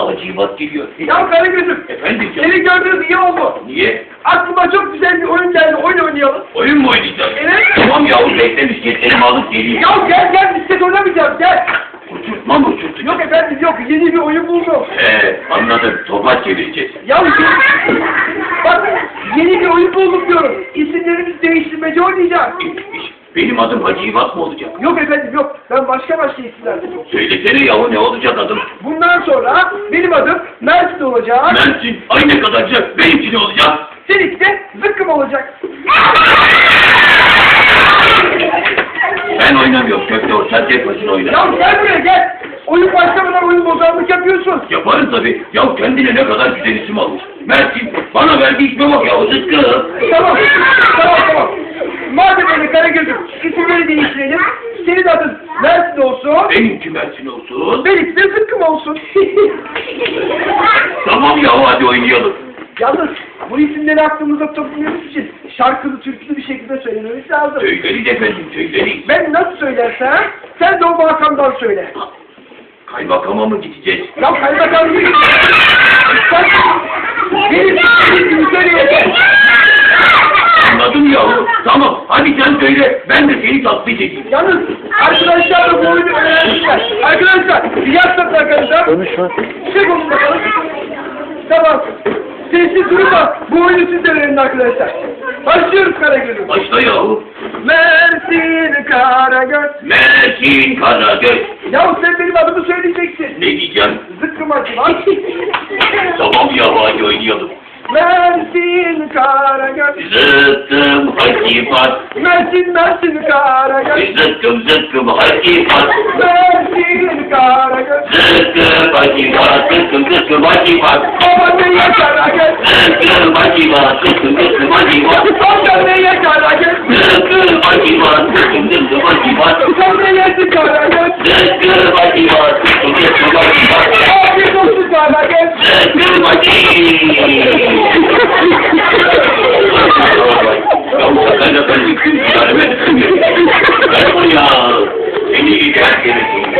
acıbat geliyor. Ya Karagöz'üm. Efendim canım. Seni gördüğüm iyi oldu. Niye? Aklıma çok güzel bir oyun geldi. Oyun oynayalım. Oyun mu oynayacağız? Evet. Tamam yahu bekle bisikletlerimi alıp geleyim. Ya gel gel bisiklet oynamayacağız gel. Uçurtma mı uçurtacağız? Yok efendim yok yeni bir oyun buldum. He anladım. Topaç çevireceğiz. Ya bak yeni bir oyun buldum diyorum. İsimlerimizi değiştirmece oynayacağız. İş- Benim adım Hacı İvat mı olacak? Yok efendim yok. Ben başka başka isimler buldum. Söylesene yahu ne olacak adım? Bundan sonra benim adım Mersin olacak. Mersin. Ay ne kadar güzel. Benimki ne olacak? Seninki de Zıkkım olacak. Ben oynamıyorum Kökte sen tek başına oyna. Ya gel buraya gel. Oyun başlamadan oyun bozanlık yapıyorsun. Yaparım tabii. Ya kendine ne kadar güzel isim almış. Mersin. Bana verdiği isme bak Sıtkı. Tamam. Tamam tamam. Öyle Karagöz'üm isimleri değiştirelim. Senin adın Mersin olsun. Benimki Mersin olsun. Benimki de Zıkkım olsun. Tamam yahu hadi oynayalım. Yalnız bu isimleri aklımıza tutmamız için şarkılı türkülü bir şekilde söylememiz lazım. Söyleriz efendim söyleriz. Ben nasıl söylersem sen de o makamdan söyle. Kaymakama mı gideceğiz? Ya kaymakam değil. Sen benim istediğim gibi söyleyeceksin. Anladım yahu. Tamam hadi sen söyle. Ben de seni edeyim. Yalnız arkadaşlar da bu oyunu öğrenmişler. Arkadaşlar bir yapsak arkadaşlar. Konuşma. Çek onu bakalım. Tamam. Sessiz durun da bu oyunu siz de öğrenin arkadaşlar. Başlıyoruz Karagöz'üm. Başla yahu. Mersin Karagöz. Mersin Karagöz. Ya sen benim adımı söyleyeceksin. Ne diyeceğim? Zıkkım acı lan. Tamam yahu hadi oynayalım. Mersin Karagöz. Zıkkım hakikat. Mersin Mersin Karagöz. Zıkkım zıkkım hakikat. Mersin Karagöz. Zıkkım hakikat. Zıkkım zıkkım hakikat. Aman neye Karagöz. Zıkkım hakikat. Zıkkım zıkkım hakikat. Aman neye Karagöz. Zıkkım hakikat. Zıkkım zıkkım hakikat. Sen neye Karagöz. Zıkkım hakikat. Zıkkım zıkkım hakikat. que tiene